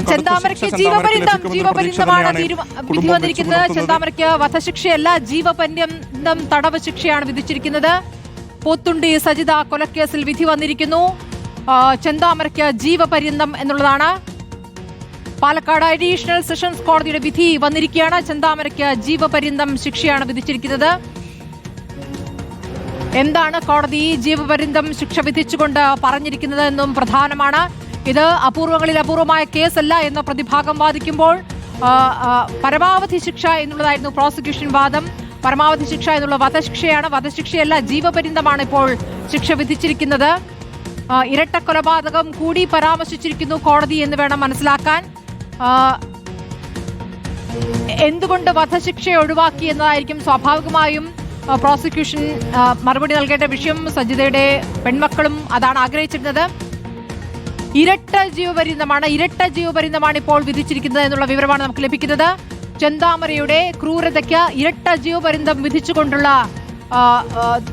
ചെന്താമരയ്ക്ക് ജീവപര്യന്തം ജീവപര്യന്തമാണ് വിധി വന്നിരിക്കുന്നത് ചെന്താമരയ്ക്ക് വധശിക്ഷയല്ല ജീവപര്യന്തം തടവ് ശിക്ഷയാണ് വിധിച്ചിരിക്കുന്നത്. പോത്തുണ്ടി സജിത കൊലക്കേസിൽ വിധി വന്നിരിക്കുന്നു. ചെന്താമരയ്ക്ക് ജീവപര്യന്തം എന്നുള്ളതാണ്. പാലക്കാട് അഡീഷണൽ സെഷൻസ് കോടതിയുടെ വിധി വന്നിരിക്കുകയാണ്. ചെന്താമരയ്ക്ക് ജീവപര്യന്തം ശിക്ഷയാണ് വിധിച്ചിരിക്കുന്നത്. എന്താണ് കോടതി ജീവപര്യന്തം ശിക്ഷ വിധിച്ചുകൊണ്ട് പറഞ്ഞിരിക്കുന്നത് എന്നും പ്രധാനമാണ്. ഇത് അപൂർവങ്ങളിൽ അപൂർവമായ കേസല്ല എന്ന പ്രതിഭാഗം വാദിക്കുമ്പോൾ പരമാവധി ശിക്ഷ എന്നുള്ളതായിരുന്നു പ്രോസിക്യൂഷൻ വാദം. പരമാവധി ശിക്ഷ എന്നുള്ള വധശിക്ഷയാണ്. വധശിക്ഷയല്ല ജീവപര്യന്തമാണ് ഇപ്പോൾ ശിക്ഷ വിധിച്ചിരിക്കുന്നത്. ഇരട്ട കൊലപാതകം കൂടി പരാമർശിച്ചിരിക്കുന്നു കോടതി എന്ന് വേണം മനസ്സിലാക്കാൻ. എന്തുകൊണ്ട് വധശിക്ഷ ഒഴിവാക്കി എന്നതായിരിക്കും സ്വാഭാവികമായും പ്രോസിക്യൂഷൻ മറുപടി നൽകേണ്ട വിഷയം സജിതയുടെ പെൺമക്കളും അതാണ് ആഗ്രഹിച്ചിരുന്നത്. ഇരട്ട ജീവപര്യന്തമാണ് ഇരട്ട ജീവപര്യന്തമാണ് ഇപ്പോൾ വിധിച്ചിരിക്കുന്നത് എന്നുള്ള വിവരമാണ് നമുക്ക് ലഭിക്കുന്നത്. ചെന്താമരയുടെ ക്രൂരതയ്ക്ക് ഇരട്ട ജീവപര്യന്തം വിധിച്ചുകൊണ്ടുള്ള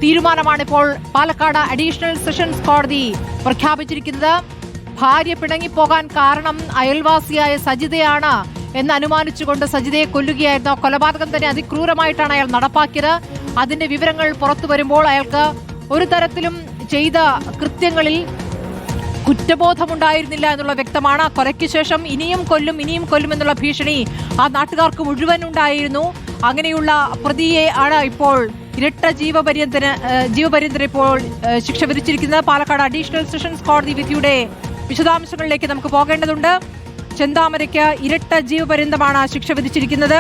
തീരുമാനമാണ് ഇപ്പോൾ പാലക്കാട് അഡീഷണൽ സെഷൻസ് കോടതി പ്രഖ്യാപിച്ചിരിക്കുന്നത്. ഭാര്യ പിണങ്ങിപ്പോകാൻ കാരണം അയൽവാസിയായ സജിതയാണ് എന്ന് അനുമാനിച്ചുകൊണ്ട് സജിതയെ കൊല്ലുകയായിരുന്നു. കൊലപാതകം തന്നെ അതിക്രൂരമായിട്ടാണ് അയാൾ നടപ്പാക്കിയത്. അതിന്റെ വിവരങ്ങൾ പുറത്തു വരുമ്പോൾ അയാൾക്ക് ഒരു തരത്തിലും ചെയ്ത കൃത്യങ്ങളിൽ കുറ്റബോധമുണ്ടായിരുന്നില്ല എന്നുള്ള വ്യക്തമാണ്. കൊലയ്ക്ക് ശേഷം ഇനിയും കൊല്ലും ഇനിയും കൊല്ലും എന്നുള്ള ഭീഷണി ആ നാട്ടുകാർക്ക് മുഴുവൻ ഉണ്ടായിരുന്നു. അങ്ങനെയുള്ള പ്രതിയെ ആണ് ഇപ്പോൾ ഇരട്ട ജീവപര്യന്തന് ജീവപര്യന്തന് ഇപ്പോൾ ശിക്ഷ വിധിച്ചിരിക്കുന്നത്. പാലക്കാട് അഡീഷണൽ സെഷൻസ് കോടതി വിധിയുടെ വിശദാംശങ്ങളിലേക്ക് നമുക്ക് പോകേണ്ടതുണ്ട്. ചെന്താമരയ്ക്ക് ഇരട്ട ജീവപര്യന്തമാണ് ശിക്ഷ വിധിച്ചിരിക്കുന്നത്.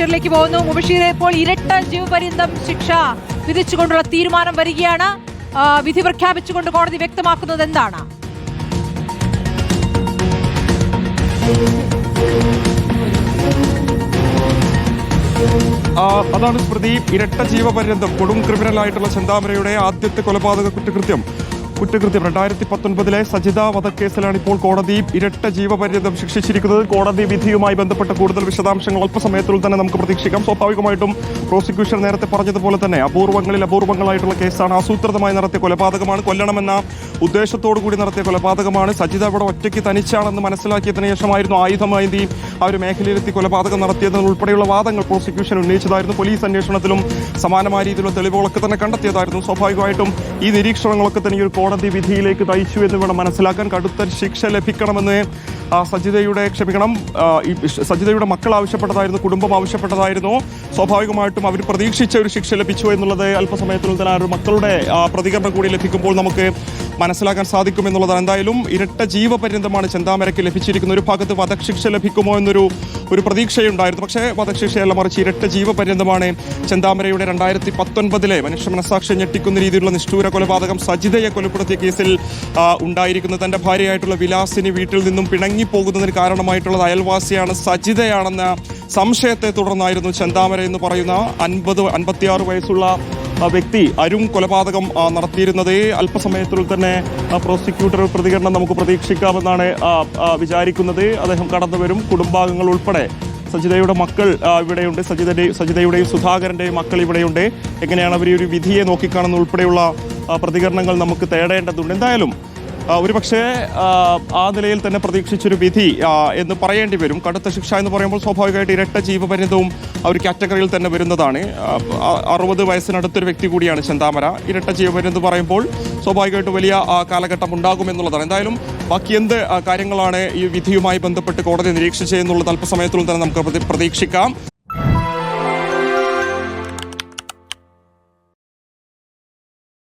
മുബഷീറിലേക്ക് പോകുന്നു. മുബഷീർ ഇപ്പോൾ ഇരട്ട ജീവപര്യന്തം ശിക്ഷ വിധിച്ചുകൊണ്ടുള്ള തീരുമാനം വരികയാണ്. വിധി പ്രഖ്യാപിച്ചുകൊണ്ട് കോടതി വ്യക്തമാക്കുന്നത് എന്താണ്? അതാണ് പ്രദീപ് ഇരട്ട ജീവപര്യന്തം കൊടും ക്രിമിനലായിട്ടുള്ള ചെന്താമരയുടെ ആദ്യത്തെ കൊലപാതക കുറ്റകൃത്യം. കുറ്റകൃത്യം. രണ്ടായിരത്തി പത്തൊൻപതിലെ സജിത വധക്കേസിലാണ് ഇപ്പോൾ കോടതി ഇരട്ട ജീവപര്യന്തം ശിക്ഷിച്ചിരിക്കുന്നത്. കോടതി വിധിയുമായി ബന്ധപ്പെട്ട കൂടുതൽ വിശദാംശങ്ങൾ അല്പസമയത്തുള്ളിൽ തന്നെ നമുക്ക് പ്രതീക്ഷിക്കാം. സ്വാഭാവികമായിട്ടും പ്രോസിക്യൂഷൻ നേരത്തെ പറഞ്ഞതുപോലെ തന്നെ അപൂർവങ്ങളിൽ അപൂർവങ്ങളായിട്ടുള്ള കേസാണ്. ആസൂത്രിതമായി നടത്തിയ കൊലപാതകമാണ്. കൊല്ലണമെന്ന ഉദ്ദേശത്തോടു കൂടി നടത്തിയ കൊലപാതകമാണ്. സജിത ഇവിടെ ഒറ്റയ്ക്ക് തനിച്ചാണെന്ന് മനസ്സിലാക്കിയതിനു ശേഷമായിരുന്നു ആയുധമായി ആ ഒരു മേഖലയിലെത്തി കൊലപാതകം നടത്തിയതിന് ഉൾപ്പെടെയുള്ള വാദങ്ങൾ പ്രോസിക്യൂഷൻ ഉന്നയിച്ചതായിരുന്നു. പോലീസ് അന്വേഷണത്തിലും സമാനമായ രീതിയിലുള്ള തെളിവുകളൊക്കെ തന്നെ കണ്ടെത്തിയതായിരുന്നു. സ്വാഭാവികമായിട്ടും ഈ നിരീക്ഷണങ്ങളൊക്കെ തന്നെ ഈ ഒരു കോടതി വിധിയിലേക്ക് നയിച്ചു എന്ന് വേണം മനസ്സിലാക്കാൻ. കടുത്ത ശിക്ഷ ലഭിക്കണമെന്ന് സജിതയുടെ ക്ഷമിക്കണം. സജിതയുടെ മക്കൾ ആവശ്യപ്പെട്ടതായിരുന്നു കുടുംബം ആവശ്യപ്പെട്ടതായിരുന്നു. സ്വാഭാവികമായിട്ടും അവർ പ്രതീക്ഷിച്ച ഒരു ശിക്ഷ ലഭിച്ചു എന്നുള്ളത് അല്പസമയത്തിനുള്ളിൽ തന്നെ ആ ഒരു മക്കളുടെ പ്രതികരണം കൂടി ലഭിക്കുമ്പോൾ നമുക്ക് മനസ്സിലാക്കാൻ സാധിക്കും എന്നുള്ളതാണ് എന്തായാലും ഇരട്ട ജീവപര്യന്തമാണ് ചെന്താമരയ്ക്ക് ലഭിച്ചിരിക്കുന്ന ഒരു ഭാഗത്ത് വധശിക്ഷ ലഭിക്കുമോ എന്നൊരു ഒരു പ്രതീക്ഷയുണ്ടായിരുന്നു. പക്ഷേ വധശിക്ഷയല്ല മറിച്ച് ഇരട്ട ജീവപര്യന്തമാണ് ചെന്താമരയുടെ രണ്ടായിരത്തി പത്തൊൻപതിലെ മനുഷ്യ മനസാക്ഷി ഞെട്ടിക്കുന്ന രീതിയിലുള്ള നിഷ്ഠൂര കൊലപാതകം സജിതയെ കൊലപ്പെടുത്തിയ കേസിൽ ഉണ്ടായിരിക്കുന്ന തന്റെ ഭാര്യയായിട്ടുള്ള വിലാസിനി വീട്ടിൽ നിന്നും പിണങ്ങി പിണങ്ങിപ്പോകുന്നതിന് കാരണമായിട്ടുള്ളത് അയൽവാസിയാണ് സജിതയാണെന്ന സംശയത്തെ തുടർന്നായിരുന്നു ചെന്താമര എന്ന് പറയുന്ന അൻപത് അൻപത്തിയാറ് വയസ്സുള്ള വ്യക്തി അരും കൊലപാതകം നടത്തിയിരുന്നതേ. അല്പസമയത്തിനുള്ളിൽ തന്നെ പ്രോസിക്യൂട്ടർ പ്രതികരണം നമുക്ക് പ്രതീക്ഷിക്കാമെന്നാണ് വിചാരിക്കുന്നത്. അദ്ദേഹം കടന്നുവരും. കുടുംബാംഗങ്ങൾ ഉൾപ്പെടെ സജിതയുടെ മക്കൾ ഇവിടെയുണ്ട്. സജിതയുടെ സജിതയുടെയും സുധാകരന്റെയും മക്കൾ ഇവിടെയുണ്ട്. എങ്ങനെയാണ് അവർ ഒരു വിധിയെ നോക്കിക്കാണുന്ന ഉൾപ്പെടെയുള്ള പ്രതികരണങ്ങൾ നമുക്ക് തേടേണ്ടതുണ്ട്. എന്തായാലും ഒരുപക്ഷേ ആ, നിലയിൽ തന്നെ പ്രതീക്ഷിച്ചൊരു വിധി എന്ന് പറയേണ്ടി വരും. കടുത്ത ശിക്ഷ എന്ന് പറയുമ്പോൾ സ്വാഭാവികമായിട്ട് ഇരട്ട ജീവപര്യന്തവും ഒരു കാറ്റഗറിയിൽ തന്നെ വരുന്നതാണ്. അറുപത് വയസ്സിനടുത്തൊരു വ്യക്തി കൂടിയാണ് ചെന്താമര. ഇരട്ട ജീവപര്യന്തം പറയുമ്പോൾ സ്വാഭാവികമായിട്ട് വലിയ കാലഘട്ടം ഉണ്ടാകുമെന്നുള്ളതാണ്. എന്തായാലും ബാക്കി എന്ത് കാര്യങ്ങളാണ് ഈ വിധിയുമായി ബന്ധപ്പെട്ട് കോടതി നിരീക്ഷിച്ചതെന്നുള്ളത് അല്പസമയത്തിനുള്ളിൽ തന്നെ നമുക്ക് പ്രതീക്ഷിക്കാം.